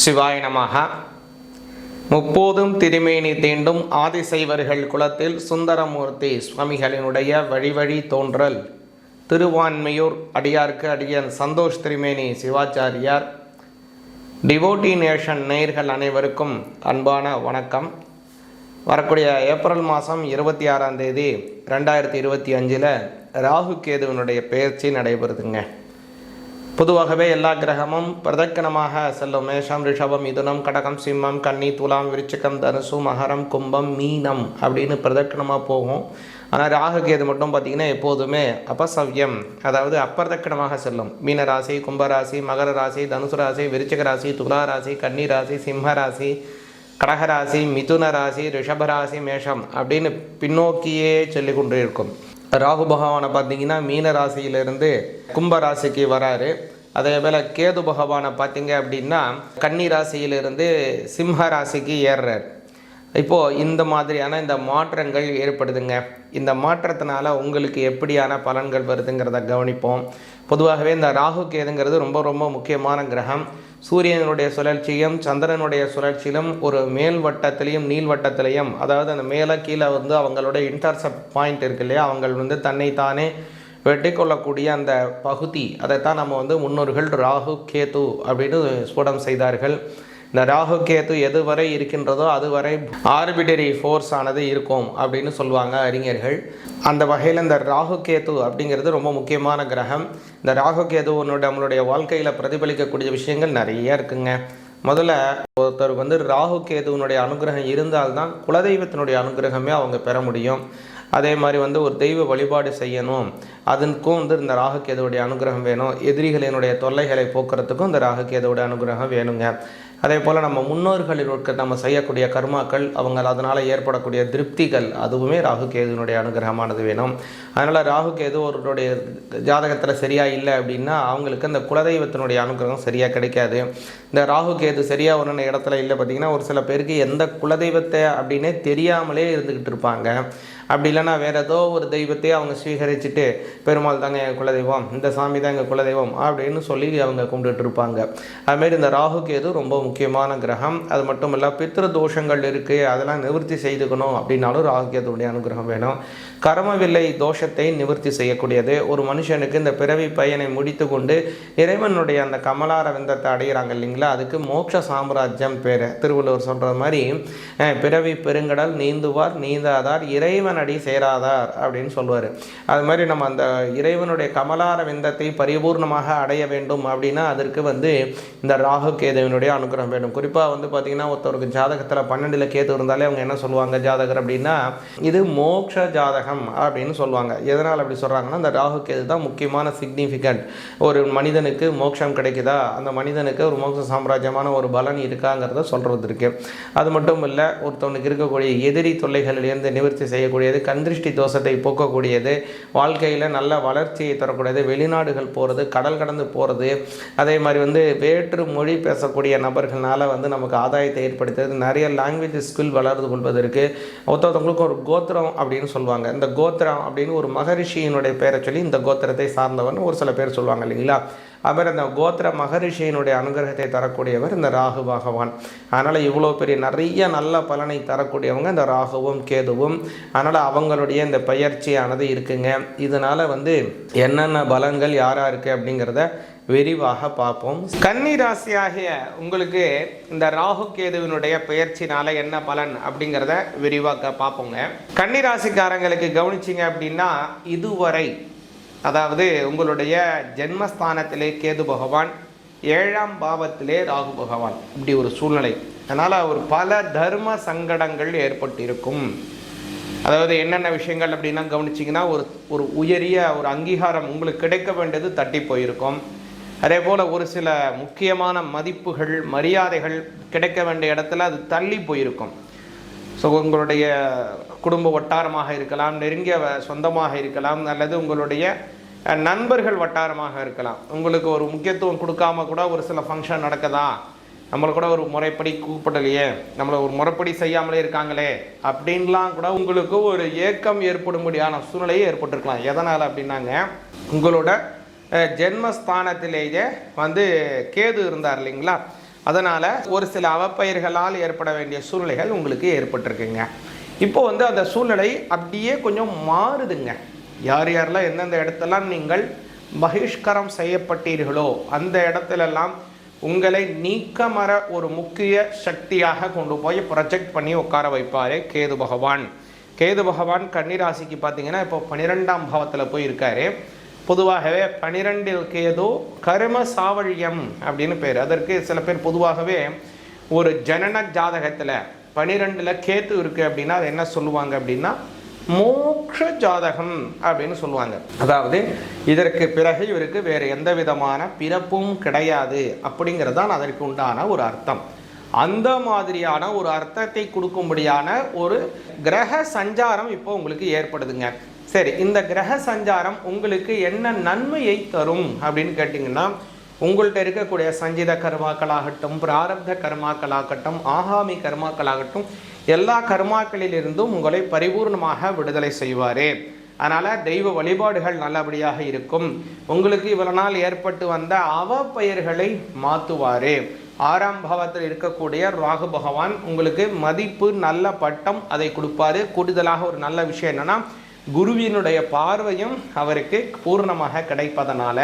சிவாய நமக முப்போதும் திருமேனி தீண்டும் ஆதிசைவர்கள் குலத்தில் சுந்தரமூர்த்தி சுவாமிகளினுடைய வழிவழி தோன்றல். திருவான்மையூர் அடியார்க்கு அடியன் சந்தோஷ் திருமேனி சிவாச்சாரியார். டிவோட்டி நேஷன் நேயர்கள் அனைவருக்கும் அன்பான வணக்கம். வரக்கூடிய ஏப்ரல் மாதம் இருபத்தி ஆறாம் தேதி ரெண்டாயிரத்தி இருபத்தி அஞ்சில் ராகு கேதுவனுடைய பெயர்ச்சி நடைபெறுதுங்க. பொதுவாகவே எல்லா கிரகமும் பிரதக்கணமாக செல்லும். மேஷம் ரிஷபம் மிதுனம் கடகம் சிம்மம் கன்னி துலாம் விருச்சிகம் தனுசு மகரம் கும்பம் மீனம் அப்படின்னு பிரதக்கணமாக போகும். ஆனால் ராகுகேது மட்டும் பார்த்திங்கன்னா எப்போதுமே அபசவ்யம் அதாவது அப்பிரதக்கணமாக செல்லும். மீன ராசி கும்பராசி மகர ராசி தனுசு ராசி விருச்சிக ராசி துலா ராசி கன்னி ராசி சிம்ம ராசி கடகராசி மிதுன ராசி ரிஷபராசி மேஷம் அப்படின்னு பின்னோக்கியே சொல்லிக்கொண்டு இருக்கும் ராகு பகவானை பார்த்தீங்கன்னா மீன ராசியிலிருந்து கும்ப ராசிக்கு வராரு. அதே போல் கேது பகவானை பார்த்தீங்க அப்படின்னா கன்னி ராசியிலிருந்து சிம்ம ராசிக்கு ஏறுறார். இப்போது இந்த மாதிரியான இந்த மாற்றங்கள் ஏற்படுதுங்க. இந்த மாற்றத்தினால உங்களுக்கு எப்படியான பலன்கள் வருதுங்கிறத கவனிப்போம். பொதுவாகவே இந்த ராகு கேதுங்கிறது ரொம்ப ரொம்ப முக்கியமான கிரகம். சூரியனுடைய சுழற்சியும் சந்திரனுடைய சுழற்சியிலும் ஒரு மேல் வட்டத்திலையும் நீள் வட்டத்திலையும் அதாவது அந்த மேலே கீழே வந்து அவங்களோட இன்டர்செப்ட் பாயிண்ட் இருக்கு இல்லையா? அவங்க வந்து தன்னைத்தானே வெட்டி கொள்ளக்கூடிய அந்த பகுதி. அதைத்தான் நம்ம வந்து முன்னோர்கள் ராகு கேது அப்படின்னு ஸ்புடம் செய்தார்கள். இந்த ராகு கேது எதுவரை இருக்கின்றதோ அதுவரை ஆர்பிட்டரி ஃபோர்ஸ் ஆனது இருக்கும் அப்படின்னு சொல்லுவாங்க அறிஞர்கள். அந்த வகையில் இந்த ராகு கேத்து அப்படிங்கிறது ரொம்ப முக்கியமான கிரகம். இந்த ராகு கேது நம்மளுடைய வாழ்க்கையில் பிரதிபலிக்கக்கூடிய விஷயங்கள் நிறைய இருக்குங்க. முதல்ல ஒருத்தர் வந்து ராகு கேதுவனுடைய அனுகிரகம் இருந்தால்தான் குலதெய்வத்தினுடைய அனுகிரகமே அவங்க பெற முடியும். அதே மாதிரி வந்து ஒரு தெய்வ வழிபாடு செய்யணும். அதுக்கும் வந்து இந்த ராகுகேதுவுடைய அனுகிரகம் வேணும். எதிரிகளினுடைய தொல்லைகளை போக்குறதுக்கும் இந்த ராகுகேதுவுடைய அனுகிரகம் வேணுங்க. அதே போல் நம்ம முன்னோர்களுக்கு நம்ம செய்யக்கூடிய கர்மாக்கள் அவங்க அதனால் ஏற்படக்கூடிய திருப்திகள் அதுவுமே ராகு கேதுனுடைய அனுகிரகமானது வேணும். அதனால் ராகு கேது ஜாதகத்தில் சரியாக இல்லை அப்படின்னா அவங்களுக்கு அந்த குலதெய்வத்தினுடைய அனுகிரகம் சரியாக கிடைக்காது. இந்த ராகு கேது சரியாக ஒன்று இடத்துல இல்லை பார்த்திங்கன்னா ஒரு சில பேருக்கு எந்த குலதெய்வத்தை அப்படின்னே தெரியாமலே இருந்துக்கிட்டு இருப்பாங்க. அப்படி இல்லைன்னா வேறு ஏதோ ஒரு தெய்வத்தையே அவங்க ஸ்வீகரிச்சுட்டு பெருமாள் தாங்க எங்கள் குலதெய்வம் இந்த சாமி தான் எங்கள் குலதெய்வம் அப்படின்னு சொல்லி அவங்க கும்பிட்டுட்டு இருப்பாங்க. அதுமாரி இந்த ராகு கேது ரொம்ப முக்கியமான கிரகம். அது மட்டும் இல்லை பித்திரு தோஷங்கள் இருக்குது அதெல்லாம் நிவர்த்தி செய்துக்கணும் அப்படின்னாலும் ராகு கேதுடைய அனுகிரகம் வேணும். கர்மவில்லை தோஷத்தை நிவர்த்தி செய்யக்கூடியது. ஒரு மனுஷனுக்கு இந்த பிறவி பயனை முடித்து கொண்டு இறைவனுடைய அந்த கமலார விந்தத்தை அடைகிறாங்க இல்லைங்களா? அதுக்கு மோட்ச சாம்ராஜ்யம் பேர். திருவள்ளுவர் சொல்கிற மாதிரி பிறவி பெருங்கடல் நீந்துவார் நீந்தாதார் இறைவன் அடி சேராதார் அப்படின்னு சொல்லுவார். அது மாதிரி நம்ம அந்த இறைவனுடைய கமலார விந்தத்தை பரிபூர்ணமாக அடைய வேண்டும் அப்படின்னா அதற்கு வந்து இந்த ராகு கேதுவினுடைய அனுகிரகம் வேண்டும். குறிப்பாக வந்து பார்த்திங்கன்னா ஒருத்தருக்கு ஜாதகத்தில் பன்னெண்டில் கேது இருந்தாலே அவங்க என்ன சொல்லுவாங்க ஜாதகர் அப்படின்னா இது மோட்ச ஜாதகம் அப்படின்னு சொல்லுவாங்க. எதனால் அப்படி சொல்கிறாங்கன்னா அந்த ராகு கேது தான் முக்கியமான சிக்னிஃபிகண்ட் ஒரு மனிதனுக்கு மோட்சம் கிடைக்குதா? அந்த மனிதனுக்கு ஒரு மோட்ச சாம்ராஜ்யமான ஒரு பலன் இருக்காங்கிறத சொல்கிறது இருக்குது அது மட்டும் இல்லை ஒருத்தவனுக்கு இருக்கக்கூடிய எதிரி தொல்லைகளிலிருந்து நிவர்த்தி செய்யக்கூடிய தரக்கூடியது கந்திருஷ்டி தோஷத்தை போக்கக்கூடியது வாழ்க்கையில் நல்ல வளர்ச்சியை தரக்கூடியது வெளிநாடுகள் போகிறது கடல் கடந்து போகிறது அதே மாதிரி வந்து வேற்று மொழி பேசக்கூடிய நபர்களால் வந்து நமக்கு ஆதாயத்தை ஏற்படுத்துறது நிறைய லாங்குவேஜ் ஸ்கில் வளர்ந்து கொள்வதற்கு ஒருத்தவங்களுக்கு ஒரு கோத்திரம் அப்படின்னு சொல்லுவாங்க. இந்த கோத்திரம் அப்படின்னு ஒரு மகரிஷியினுடைய பெயரை சொல்லி இந்த கோத்திரத்தை சார்ந்தவன் ஒரு சில பேர் சொல்லுவாங்க இல்லைங்களா? அவர் அந்த கோத்திர மகரிஷியினுடைய அனுகிரகத்தை தரக்கூடியவர் இந்த ராகு பகவான். அதனால் இவ்வளோ பெரிய நிறைய நல்ல பலனை தரக்கூடியவங்க இந்த ராகுவும் கேதுவும். அதனால் அவங்களுடைய இந்த பயிற்சியானது இருக்குங்க. இதனால் வந்து என்னென்ன பலங்கள் யாராக இருக்குது அப்படிங்கிறத விரிவாக பார்ப்போம். கன்னி ராசியாகிய உங்களுக்கு இந்த ராகு கேதுவினுடைய பெயர்ச்சினால என்ன பலன் அப்படிங்கிறத விரிவாக பார்ப்போங்க. கன்னி ராசிக்காரங்களுக்கு கவனிச்சிங்க அப்படின்னா இதுவரை அதாவது உங்களுடைய ஜென்மஸ்தானத்திலே கேது பகவான் ஏழாம் பாவத்திலே ராகு பகவான். இப்படி ஒரு சூழ்நிலை. அதனால் ஒரு பல தர்ம சங்கடங்கள் ஏற்பட்டிருக்கும். அதாவது என்னென்ன விஷயங்கள் அப்படின்னா கவனிச்சிங்கன்னா ஒரு ஒரு உயரிய ஒரு அங்கீகாரம் உங்களுக்கு கிடைக்க வேண்டியது தட்டி போயிருக்கும். அதே போல் ஒரு சில முக்கியமான மதிப்புகள் மரியாதைகள் கிடைக்க வேண்டிய இடத்துல அது தள்ளி போயிருக்கும். ஸோ உங்களுடைய குடும்ப வட்டாரமாக இருக்கலாம் நெருங்கிய சொந்தமாக இருக்கலாம் அல்லது உங்களுடைய நண்பர்கள் வட்டாரமாக இருக்கலாம். உங்களுக்கு ஒரு முக்கியத்துவம் கொடுக்காம கூட ஒரு சில ஃபங்க்ஷன் நடக்குதா? நம்மளை கூட ஒரு முறைப்படி கூப்பிடலையே நம்மளை ஒரு முறைப்படி செய்யாமலே இருக்காங்களே அப்படின்லாம் கூட உங்களுக்கு ஒரு ஏக்கம் ஏற்படும்படியான சூழ்நிலையே ஏற்பட்டிருக்கலாம். எதனால் அப்படின்னாங்க உங்களோட ஜென்மஸ்தானத்திலேயே வந்து கேது இருந்தார் இல்லைங்களா? அதனால் ஒரு சில அவப்பெயர்களால் ஏற்பட வேண்டிய சூழ்நிலைகள் உங்களுக்கு ஏற்பட்டிருக்குங்க. இப்போ வந்து அந்த சூழ்நிலை அப்படியே கொஞ்சம் மாறுதுங்க. யார் யாரெல்லாம் எந்தெந்த இடத்தெல்லாம் நீங்கள் பகிஷ்கரம் செய்யப்பட்டீர்களோ அந்த இடத்துலெல்லாம் உங்களை நீக்கமர ஒரு முக்கிய சக்தியாக கொண்டு போய் ப்ரொஜெக்ட் பண்ணி உட்கார வைப்பார் கேது பகவான். கேது பகவான் கன்னிராசிக்கு பார்த்தீங்கன்னா இப்போ பன்னிரெண்டாம் பாவத்தில் போய் இருக்காரு பொதுவாகவே பனிரெண்டில் கேது கரும சாவழியம் அப்படின்னு பேர். அதற்கு சில பேர் பொதுவாகவே ஒரு ஜனன ஜாதகத்தில் பனிரெண்டில் கேத்து இருக்குது அப்படின்னா அது என்ன சொல்லுவாங்க அப்படின்னா மோக்ஷ ஜாதகம் அப்படின்னு சொல்லுவாங்க. அதாவது இதற்கு பிறகு இவருக்கு வேறு எந்த விதமான பிறப்பும் கிடையாது அப்படிங்கிறது தான் அதற்கு உண்டான ஒரு அர்த்தம். அந்த மாதிரியான ஒரு அர்த்தத்தை கொடுக்கும்படியான ஒரு கிரக சஞ்சாரம் இப்போ உங்களுக்கு ஏற்படுதுங்க. சரி இந்த கிரக சஞ்சாரம் உங்களுக்கு என்ன நன்மையை தரும் அப்படின்னு கேட்டிங்கன்னா உங்கள்கிட்ட இருக்கக்கூடிய சஞ்சித கர்மாக்களாகட்டும் பிராரப்த கர்மாக்களாகட்டும் ஆகாமி கர்மாக்களாகட்டும் எல்லா கர்மாக்களிலிருந்தும் உங்களை பரிபூர்ணமாக விடுதலை செய்வார். அதனால் தெய்வ வழிபாடுகள் நல்லபடியாக இருக்கும். உங்களுக்கு இவ்வளோ நாள் ஏற்பட்டு வந்த அவப்பெயர்களை மாற்றுவார் ஆறாம் பாவத்தில் இருக்கக்கூடிய ராகு பகவான் உங்களுக்கு மதிப்பு நல்ல பட்டம் அதை கொடுப்பாரு. கூடுதலாக ஒரு நல்ல விஷயம் என்னென்னா குருவினுடைய பார்வையும் அவருக்கு பூர்ணமாக கிடைப்பதனால.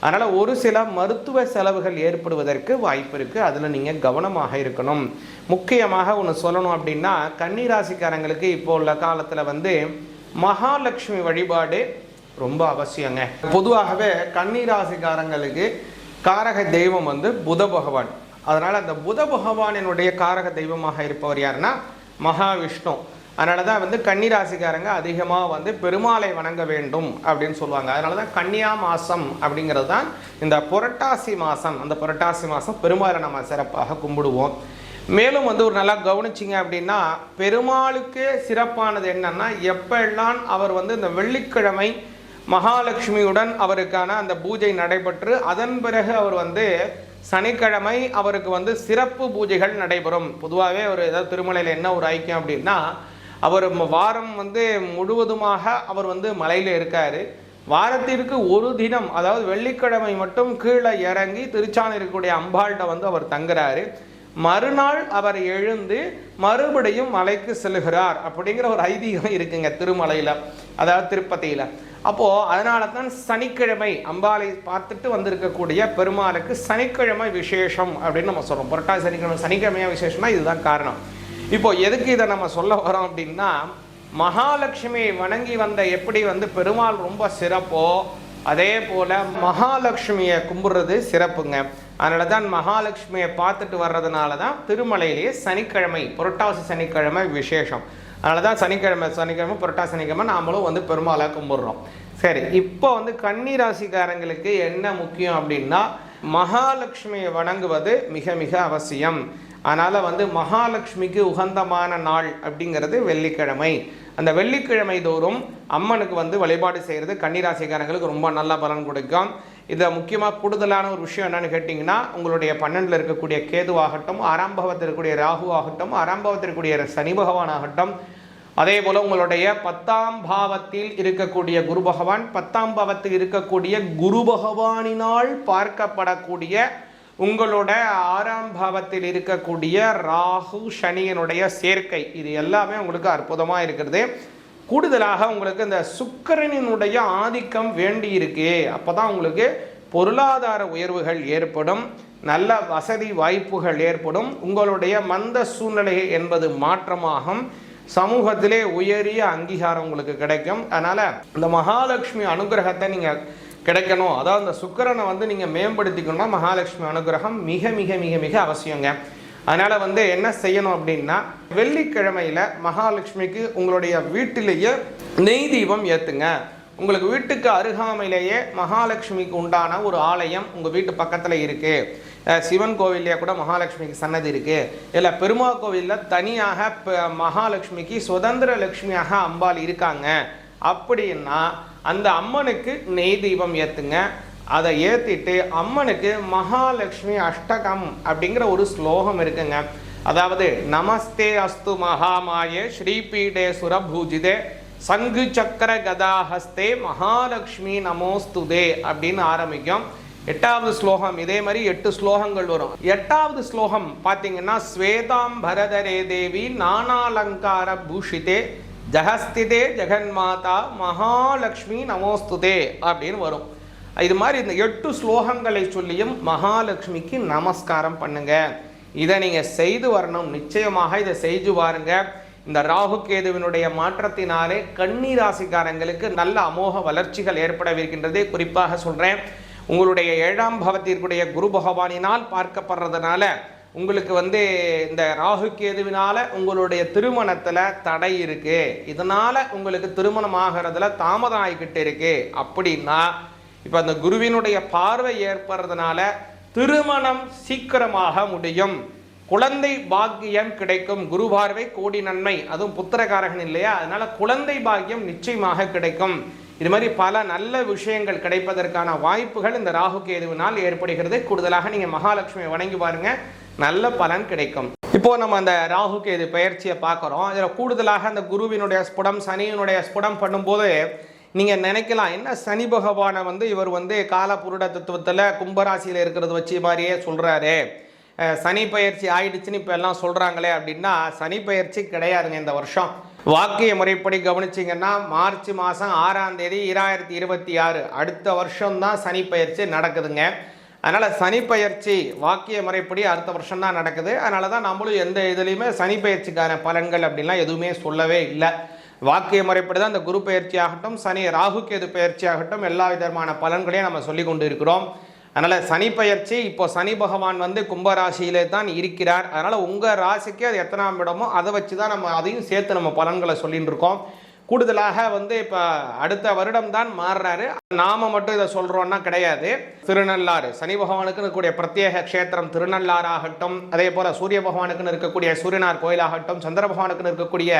அதனால் ஒரு சில மருத்துவ செலவுகள் ஏற்படுவதற்கு வாய்ப்பு இருக்குது அதில் நீங்கள் கவனமாக இருக்கணும். முக்கியமாக ஒன்று சொல்லணும் அப்படின்னா கன்னிராசிக்காரங்களுக்கு இப்போ உள்ள காலத்தில் வந்து மகாலட்சுமி வழிபாடு ரொம்ப அவசியங்க. பொதுவாகவே கன்னிராசிக்காரங்களுக்கு காரக தெய்வம் வந்து புத பகவான். அதனால் அந்த புத பகவானினுடைய காரக தெய்வமாக இருப்பவர் யாருன்னா மகாவிஷ்ணு. அதனால தான் வந்து கன்னிராசிக்காரங்க அதிகமாக வந்து பெருமாளை வணங்க வேண்டும் அப்படின்னு சொல்லுவாங்க. அதனால தான் கன்னியா மாதம் அப்படிங்கிறது தான் இந்த புரட்டாசி மாதம் அந்த புரட்டாசி மாதம் பெருமாளை நம்ம சிறப்பாக கும்பிடுவோம். மேலும் வந்து ஒரு நல்லா கவனிச்சிங்க அப்படின்னா பெருமாளுக்கு சிறப்பானது என்னன்னா எப்பெல்லாம் அவர் வந்து இந்த வெள்ளிக்கிழமை மகாலட்சுமியுடன் அவருக்கான அந்த பூஜை நடைபெற்று அதன் பிறகு அவர் வந்து சனிக்கிழமை அவருக்கு வந்து சிறப்பு பூஜைகள் நடைபெறும். பொதுவாகவே ஒரு ஏதாவது திருமலையில் என்ன ஒரு ஐக்கியம் அப்படின்னா அவர் வாரம் வந்து முழுவதுமாக அவர் வந்து மலையில் இருக்கார். வாரத்திற்கு ஒரு தினம் அதாவது வெள்ளிக்கிழமை மட்டும் கீழே இறங்கி திருச்சான இருக்கக்கூடிய அம்பாள்கிட்ட வந்து அவர் தங்குறாரு. மறுநாள் அவர் எழுந்து மறுபடியும் மலைக்கு செல்கிறார் அப்படிங்கிற ஒரு ஐதீகம் இருக்குங்க திருமலையில் அதாவது திருப்பதியில். அப்போது அதனால தான் சனிக்கிழமை அம்பாளை பார்த்துட்டு வந்திருக்கக்கூடிய பெருமாளுக்கு சனிக்கிழமை விசேஷம் அப்படின்னு நம்ம சொல்கிறோம் புரட்டாசி சனிக்கிழமை சனிக்கிழமையாக விசேஷம்னா இதுதான் காரணம். இப்போ எதுக்கு இதை நம்ம சொல்ல வரோம் அப்படின்னா மகாலட்சுமியை வணங்கி வந்த எப்படி வந்து பெருமாள் ரொம்ப சிறப்போ அதே போல மகாலட்சுமியை கும்பிடுறது சிறப்புங்க. அதனால தான் மகாலட்சுமியை பார்த்துட்டு வர்றதுனால தான் திருமலையிலேயே சனிக்கிழமை புரட்டாசி சனிக்கிழமை விசேஷம். அதனால தான் சனிக்கிழமை சனிக்கிழமை புரட்டாசி சனிக்கிழமை நாமளும் வந்து பெருமாளை கும்பிடுறோம். சரி இப்போ வந்து கன்னி ராசிக்காரங்களுக்கு என்ன முக்கியம் அப்படின்னா மகாலட்சுமியை வணங்குவது மிக மிக அவசியம். அதனால் வந்து மகாலட்சுமிக்கு உகந்தமான நாள் அப்படிங்கிறது வெள்ளிக்கிழமை. அந்த வெள்ளிக்கிழமை தோறும் அம்மனுக்கு வந்து வழிபாடு செய்கிறது கன்னிராசிக்காரங்களுக்கு ரொம்ப நல்ல பலன் கொடுக்கும். இதை முக்கியமாக கூடுதலான ஒரு விஷயம் என்னென்னு கேட்டிங்கன்னா உங்களுடைய பன்னெண்டில் இருக்கக்கூடிய கேதுவாகட்டும் ஆறாம் பாவத்தில் இருக்கக்கூடிய ராகு ஆகட்டும் ஆறாம் பாவத்தில் இருக்கக்கூடிய சனி பகவான் ஆகட்டும் அதே போல் உங்களுடைய பத்தாம் பாவத்தில் இருக்கக்கூடிய குரு பகவான் பத்தாம் பாவத்தில் இருக்கக்கூடிய குரு பகவானினால் பார்க்கப்படக்கூடிய உங்களோட ஆறாம் பாவத்தில் இருக்கக்கூடிய ராகு சனியனுடைய சேர்க்கை. இது எல்லாமே உங்களுக்கு அற்புதமாக இருக்கிறது. கூடுதலாக உங்களுக்கு இந்த சுக்கரனினுடைய ஆதிக்கம் வேண்டி இருக்கு. அப்பதான் உங்களுக்கு பொருளாதார உயர்வுகள் ஏற்படும். நல்ல வசதி வாய்ப்புகள் ஏற்படும். உங்களுடைய மந்த சூழ்நிலை என்பது மாற்றமாகும். சமூகத்திலே உயரிய அங்கீகாரம் உங்களுக்கு கிடைக்கும். அதனால் இந்த மகாலட்சுமி அனுகிரகத்தை நீங்கள் கிடைக்கணும். அதாவது அந்த சுக்கிரனை வந்து நீங்கள் மேம்படுத்திக்கணும்னா மகாலட்சுமி அனுகிரகம் மிக மிக மிக மிக அவசியங்க. அதனால் வந்து என்ன செய்யணும் அப்படின்னா வெள்ளிக்கிழமையில் மகாலட்சுமிக்கு உங்களுடைய வீட்டிலேயே நெய் தீபம் ஏற்றுங்க உங்களுக்கு வீட்டுக்கு அருகாமையிலேயே மகாலட்சுமிக்கு உண்டான ஒரு ஆலயம் உங்கள் வீட்டு பக்கத்தில் இருக்குது சிவன் கோவில்லையே கூட மகாலட்சுமிக்கு சன்னதி இருக்குது இல்லை பெருமா கோவிலில் தனியாக மகாலட்சுமிக்கு சுதந்திர லட்சுமியாக அம்பாள் இருக்காங்க. அப்படின்னா அந்த அம்மனுக்கு நெய் தீபம் ஏற்றுங்க அதை ஏற்றிட்டு அம்மனுக்கு மகாலட்சுமி அஷ்டகம் அப்படிங்கிற ஒரு ஸ்லோகம் இருக்குங்க. அதாவது நமஸ்தே அஸ்து மகாமாயே ஸ்ரீபீடே சுரபூஜிதே சங்கு சக்கர கதாஹஸ்தே மகாலட்சுமி நமோஸ்துதே அப்படின்னு ஆரம்பிக்கும். எட்டாவது ஸ்லோகம் இதே மாதிரி எட்டு ஸ்லோகங்கள் வரும். எட்டாவது ஸ்லோகம் பார்த்தீங்கன்னா ஸ்வேதாம்பரதரே தேவி நானாலங்கார பூஷிதே ஜகஸ்திதே ஜெகன்மாதா மகாலட்சுமி நமோஸ்துதே அப்படின்னு வரும். இது மாதிரி இந்த எட்டு ஸ்லோகங்களை சொல்லியும் மகாலட்சுமிக்கு நமஸ்காரம் பண்ணுங்க. இதை நீங்கள் செய்து வரணும். நிச்சயமாக இதை செய்து பாருங்க இந்த ராகு கேதுவினுடைய மாற்றத்தினாலே கன்னிராசிக்காரங்களுக்கு நல்ல அமோக வளர்ச்சிகள் ஏற்படவிருக்கின்றதே குறிப்பாக சொல்கிறேன் உங்களுடைய ஏழாம் பவத்திற்குடைய குரு பகவானினால் பார்க்கப்படுறதுனால உங்களுக்கு வந்து இந்த ராகு கேதுவினால உங்களுடைய திருமணத்தில் தடை இருக்கு. இதனால உங்களுக்கு திருமணம் ஆகிறதுல தாமதம் ஆகிக்கிட்டு இருக்கு. அப்படின்னா இப்போ அந்த குருவினுடைய பார்வை ஏற்படுறதுனால திருமணம் சீக்கிரமாக முடியும். குழந்தை பாக்கியம் கிடைக்கும். குரு பார்வை கோடி நன்மை. அதுவும் புத்திரகாரகன் இல்லையா? அதனால குழந்தை பாக்கியம் நிச்சயமாக கிடைக்கும். இது மாதிரி பல நல்ல விஷயங்கள் கிடைப்பதற்கான வாய்ப்புகள் இந்த ராகு கேதுவினால் ஏற்படுகிறது. கூடுதலாக நீங்கள் மகாலட்சுமியை வணங்கி பாருங்கள் நல்ல பலன் கிடைக்கும். இப்போ நம்ம அந்த ராகு கேது பயிற்சியை பார்க்குறோம். இதில் கூடுதலாக அந்த குருவினுடைய ஸ்புடம் சனியினுடைய ஸ்புடம் பண்ணும்போது நீங்கள் நினைக்கலாம் என்ன சனி பகவானை வந்து இவர் வந்து காலபுருட தத்துவத்தில் கும்பராசியில் இருக்கிறது வச்சு மாதிரியே சொல்கிறாரு சனி பயிற்சி ஆயிடுச்சுன்னு இப்போ எல்லாம் சொல்கிறாங்களே அப்படின்னா சனி பயிற்சி கிடையாதுங்க இந்த வருஷம். வாக்கிய முறைப்படி கவனிச்சிங்கன்னா மார்ச் மாதம் ஆறாம் தேதி இராயிரத்தி இருபத்தி ஆறு. அடுத்த வருஷம்தான் சனி பயிற்சி நடக்குதுங்க. அதனால் சனி பயிற்சி வாக்கிய முறைப்படி அடுத்த வருஷம் தான் நடக்குது. அதனால தான் நம்மளும் எந்த இதுலேயுமே சனி பயிற்சிக்கான பலன்கள் அப்படின்லாம் எதுவுமே சொல்லவே இல்லை. வாக்கிய முறைப்படி தான் இந்த குரு பயிற்சி ஆகட்டும் சனி ராகு கேது பயிற்சி ஆகட்டும் எல்லா விதமான பலன்களையும் நம்ம சொல்லி கொண்டு இருக்கிறோம் அதனால் சனி பயிற்சி இப்போ சனி பகவான் வந்து கும்பராசியிலே தான் இருக்கிறார். அதனால் உங்கள் ராசிக்கு அது எத்தனாம் இடமோ அதை வச்சு தான் நம்ம அதையும் சேர்த்து நம்ம பலன்களை சொல்லிட்டு இருக்கோம். கூடுதலாக வந்து இப்போ அடுத்த வருடம் தான் மாறுறாரு. நாம மட்டும் இதை சொல்கிறோன்னா கிடையாது. திருநள்ளாறு சனி பகவானுக்கு இருக்கக்கூடிய பிரத்யேக க்ஷேத்திரம் திருநள்ளாறாகட்டும் அதே போல் சூரிய பகவானுக்குன்னு இருக்கக்கூடிய சூரியனார் கோயிலாகட்டும் சந்திர பகவானுக்குன்னு இருக்கக்கூடிய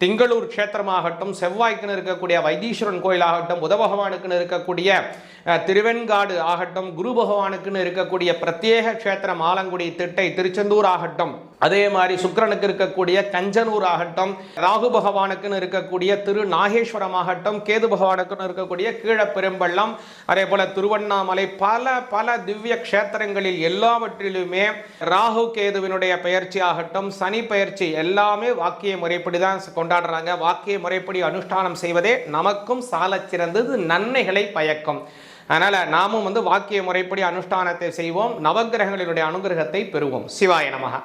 திங்களூர் க்ஷேத்திரமாகட்டும் செவ்வாய்க்குன்னு இருக்கக்கூடிய வைத்தீஸ்வரன் கோயிலாகட்டும் புத பகவானுக்குன்னு இருக்கக்கூடிய திருவெண்காடு ஆகட்டும் குரு பகவானுக்குன்னு இருக்கக்கூடிய பிரத்யேக க்ஷேத்திரம் ஆலங்குடி திட்டை திருச்செந்தூர் ஆகட்டும் அதே மாதிரி சுக்கரனுக்கு இருக்கக்கூடிய கஞ்சனூர் ஆகட்டும் ராகு பகவானுக்குன்னு இருக்கக்கூடிய திரு நாகேஸ்வரம் ஆகட்டும் கேது பகவானுக்குன்னு இருக்கக்கூடிய கீழப்பெரும்பள்ளம் அதே போல திருவண்ணாமலை பல பல திவ்ய க்ஷேத்திரங்களில் எல்லாவற்றிலுமே ராகு கேதுவினுடைய பயிற்சி ஆகட்டும் சனி பயிற்சி எல்லாமே வாக்கிய முறைப்படி தான் கொண்டாடுறாங்க. வாக்கிய முறைப்படி அனுஷ்டானம் செய்வதே நமக்கும் சால சிறந்தது நன்மைகளை பயக்கும். அதனால் நாமும் வந்து வாக்கிய முறைப்படி அனுஷ்டானத்தை செய்வோம் நவகிரகங்களினுடைய அனுகிரகத்தை பெறுவோம். சிவாய நமகா